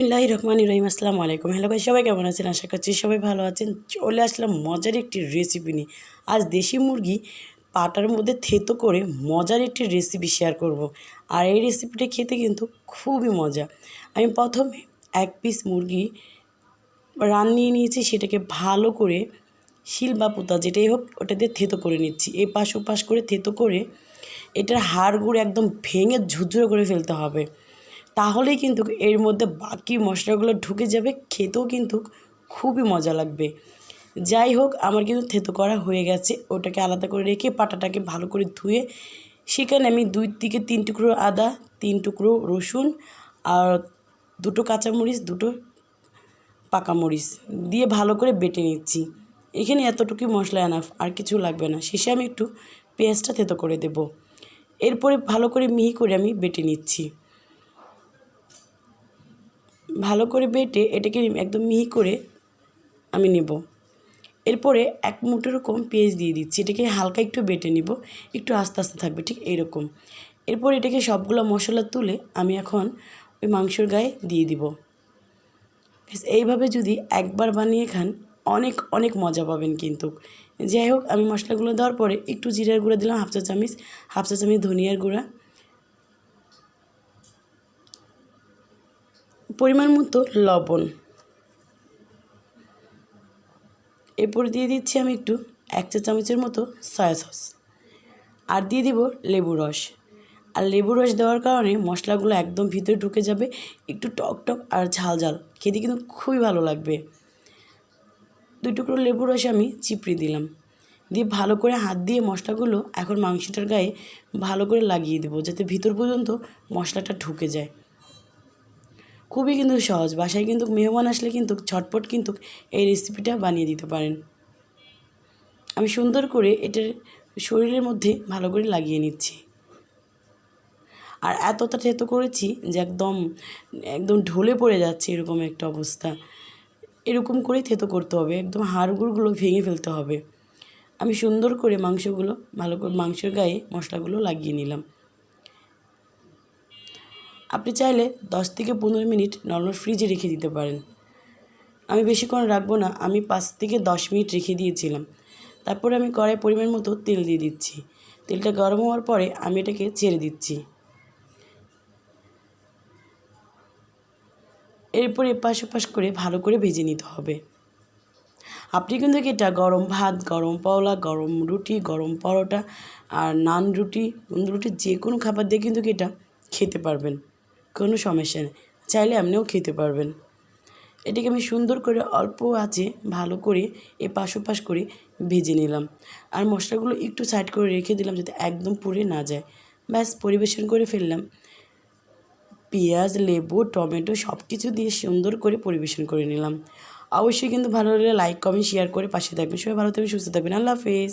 বিসমিল্লাহি রহমান রহিম, আসসালামু আলাইকুম। হ্যালো ভাই সবাই কেমন আছেন? আশা করছি সবাই ভালো আছেন। চলে আসলাম মজার একটি রেসিপি নিয়ে। আজ দেশি মুরগি পাটার মধ্যে থেতো করে মজার একটি রেসিপি শেয়ার করব। আর এই রেসিপিটা খেতে কিন্তু খুবই মজা। আমি প্রথমে এক পিস মুরগি রান নিয়ে নিয়েছি, সেটাকে ভালো করে শিল বা পোতা যেটাই হোক, ওটা দিয়ে থেতো করে নিচ্ছি। এই পাশ ওপাশ করে থেতো করে এটার হাড়গুড় একদম ভেঙে ঝুরঝুরে করে ফেলতে হবে। তাহলেই কিন্তু এর মধ্যে বাকি মশলাগুলো ঢুকে যাবে, খেতেও কিন্তু খুবই মজা লাগবে। যাই হোক, আমার কিন্তু থেতো করা হয়ে গেছে। ওটাকে আলাদা করে রেখে পাটাটাকে ভালো করে ধুয়ে, সেখানে আমি দুই থেকে তিন টুকরো আদা, তিন টুকরো রসুন আর দুটো কাঁচামরিচ, দুটো পাকা মরিচ দিয়ে ভালো করে বেটে নিচ্ছি। এখানে এতটুকুই মশলা এনাফ আর কিছু লাগবে না। শেষে আমি একটু পেঁয়াজটা থেতো করে দেব। এরপরে ভালো করে মিহি করে আমি বেটে নিচ্ছি। ভালো করে বেটে এটাকে একদম মিহি করে আমি নেব। এরপরে এক মুঠো রকম পেঁয়াজ দিয়ে দিচ্ছি, এটাকে হালকা একটু বেটে নিব, একটু আস্তে আস্তে থাকবে, ঠিক এইরকম এরপর এটাকে সবগুলো মশলা তুলে আমি এখন ওই মাংসর গায়ে দিয়ে দিব। এইভাবে যদি একবার বানিয়ে খান, অনেক অনেক মজা পাবেন কিন্তু। যাই হোক, আমি মশলাগুলো দেওয়ার পরে একটু জিরার গুঁড়া দিলাম, হাফ চা চামিচ হাফ চা চামিচ ধনিয়ার গুঁড়া পরিমাণ মতো লবণ। এরপর দিয়ে দিচ্ছি আমি একটু এক চা চামচের মতো সয়া সস আর দিয়ে দিব লেবু রস। আর লেবু রস দেওয়ার কারণে মশলাগুলো একদম ভিতরে ঢুকে যাবে, একটু টক টক আর ঝাল ঝাল। খেতে কিন্তু খুবই ভালো লাগবে। দুই টুকরো লেবু রস আমি চিপড়ি দিলাম। দিয়ে ভালো করে হাত দিয়ে মশলাগুলো এখন মাংসটার গায়ে ভালো করে লাগিয়ে দেবো, যাতে ভিতর পর্যন্ত মশলাটা ঢুকে যায়। খুবই কিন্তু সহজ। বাসায় কিন্তু মেহমান আসলে কিন্তু ঝটপট কিন্তু এই রেসিপিটা বানিয়ে দিতে পারেন। আমি সুন্দর করে এটার শরীরের মধ্যে ভালো করে লাগিয়ে নিচ্ছি। আর এতটা থেতো করেছি যে একদম একদম ঢলে পড়ে যাচ্ছে এরকম একটা অবস্থা। এরকম করেই থেতো করতে হবে, একদম হাড়গুড়গুলো ভেঙে ফেলতে হবে। আমি সুন্দর করে মাংসগুলো, ভালো করে মাংসের গায়ে মশলাগুলো লাগিয়ে নিলাম। আপনি চাইলে দশ থেকে পনেরো মিনিট নর্মাল ফ্রিজে রেখে দিতে পারেন। আমি বেশিক্ষণ রাখব না, আমি পাঁচ থেকে দশ মিনিট রেখে দিয়েছিলাম। তারপরে আমি কড়াই পরিমাণ মতো তেল দিয়ে দিচ্ছি। তেলটা গরম হওয়ার পরে আমি এটাকে ছেড়ে দিচ্ছি। এরপর এপাশ ওপাশ করে ভালো করে ভেজে নিতে হবে। আপনি কিন্তু এটা গরম ভাত, গরম পাওলা, গরম রুটি, গরম পরোটা আর নান রুটি রুটি যে কোনো খাবার দিয়ে কিন্তু এটা খেতে পারবেন। কোনো সমস্যা নেই। চাইলে আপনিও খেতে পারবেন। এটাকে আমি সুন্দর করে অল্প আছে ভালো করে এ পাশ ওপাশ করে ভেজে নিলাম। আর মশলাগুলো একটু সাইড করে রেখে দিলাম যাতে একদম পুড়ে না যায়। ব্যাস, পরিবেশন করে ফেললাম। পেঁয়াজ, লেবু, টমেটো সব কিছু দিয়ে সুন্দর করে পরিবেশন করে নিলাম। অবশ্যই কিন্তু ভালো লাগলে লাইক কমেন্ট শেয়ার করে পাশে থাকবেন। সবাই ভালো থাকবেন, সুস্থ থাকবেন। আল্লাহ হাফেজ।